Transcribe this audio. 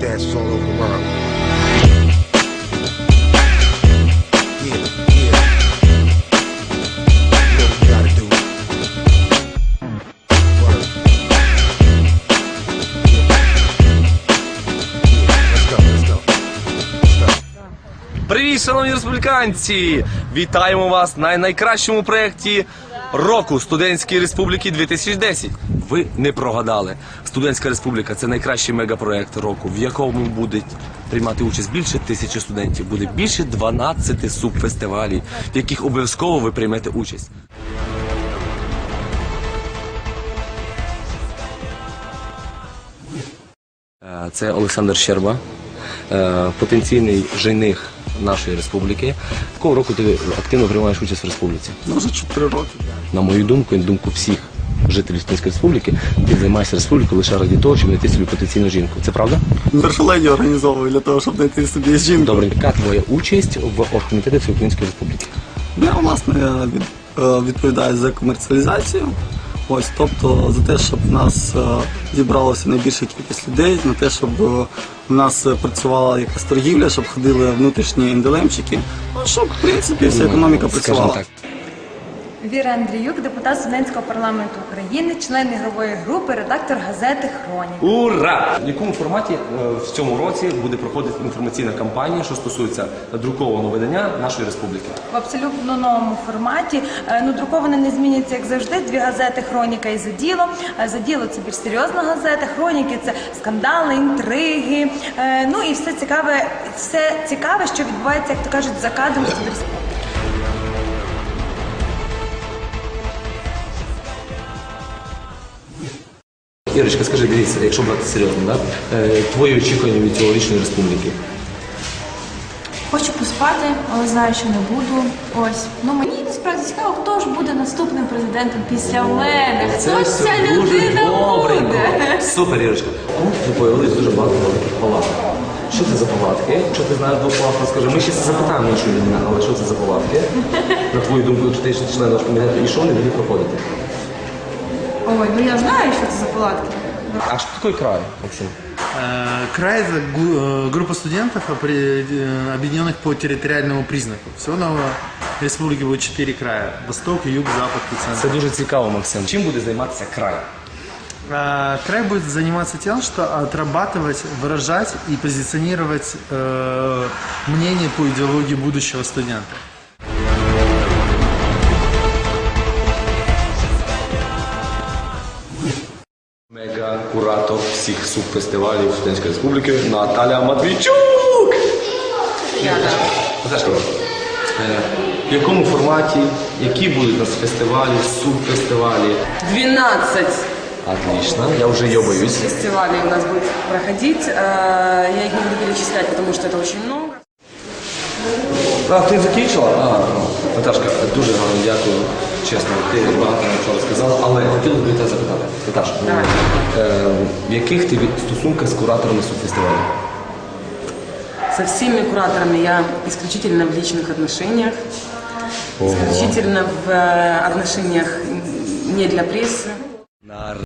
dancers all over the world. Yeah, yeah. You know what you gotta do. Word. Yeah. Yeah, let's go, let's go. Let's go. Привіт, шановні республіканці! Вітаємо вас на найкращому проєкті року Студентської республіки 2010. Ви не прогадали. Студентська республіка це найкращий мегапроєкт року, в якому будуть приймати участь більше тисячі студентів. Буде більше 12 субфестивалів, в яких обов'язково ви приймете участь. Е, Це Олександр Щерба, потенційний жених нашої республіки. Якого року ти активно приймаєш участь в республіці? Ну, вже 4 роки. На мою думку, і на думку всіх жителів Студентської республіки, ти займаєшся республікою лише ради того, щоб знайти собі потенційну жінку. Це правда? Першу леді організовую для того, щоб знайти собі жінку. Добре, яка твоя участь в оргкомітеті Всеукраїнської республіки? Я власне е, відповідаю за комерціалізацію. Ось, тобто за те, щоб в нас е, зібралося найбільша кількість людей, на те, щоб е, в нас працювала якась торгівля, щоб ходили внутрішні енделемчики, ну, щоб в принципі вся економіка Скажімо працювала. Віра Андріюк, депутат студентського парламенту України, член ігрової групи, редактор газети Хронік. Ура! В якому форматі е, в цьому році буде проходити інформаційна кампанія, що стосується друкованого видання нашої республіки? В абсолютно новому форматі. Е, Ну, друковане не змінюється, як завжди. Дві газети Хроніка і за діло. Е, За діло це більш серйозна газета. Хроніки це скандали, інтриги. Ну і все цікаве, все цікаве, що відбувається, як то кажуть, за кадром студентського. Ірочка, скажи, дивіться, якщо брати серйозно, да? е, твої очікування від цьогорічної республіки? Хочу поспати, але знаю, що не буду. Ось. Ну мені насправді цікаво, хто ж буде наступним президентом після мене. Хто ж ця людина буде? Супер, Ірочка. Тут появилось дуже багато великих палаток. Що це за палатки? Якщо ти знаєш двох палаток, скажи, ми ще запитаємо нашу людину, але що це за палатки? На твою думку, якщо ти член наш комітету, і що вони будуть проходити? Ой, ну я знаю, що це за палатки. А що таке край, Максим? Э, Край – это э, группа студентов, э, объединенных по территориальному признаку. Всего на республике будет четыре края – восток, юг, запад и Це центр. дуже цікаво, Максим. Чим буде займатися край? Край будет заниматься тем, что отрабатывать, выражать и позиционировать э, мнение по идеологии будущего студента. Мега-куратор всіх субфестивалів Студентської республіки Наталя Матвійчук! Наташко, е, в якому форматі, які будуть у нас фестивалі, субфестивалі? 12 Отлично, я вже її боюсь. фестивалей у нас будет проходить. Э, Я их не буду перечислять, потому что это очень много. А, ти закінчила? А, ну, Наташка, дуже вам дякую. Чесно, ти багато чого сказала, але хотів би тебе запитати. Наташа, Давай. е, в яких ти від- стосунках з кураторами субфестивалю? Со всеми кураторами я исключительно в личных отношениях, исключительно в э, отношениях не для прессы. На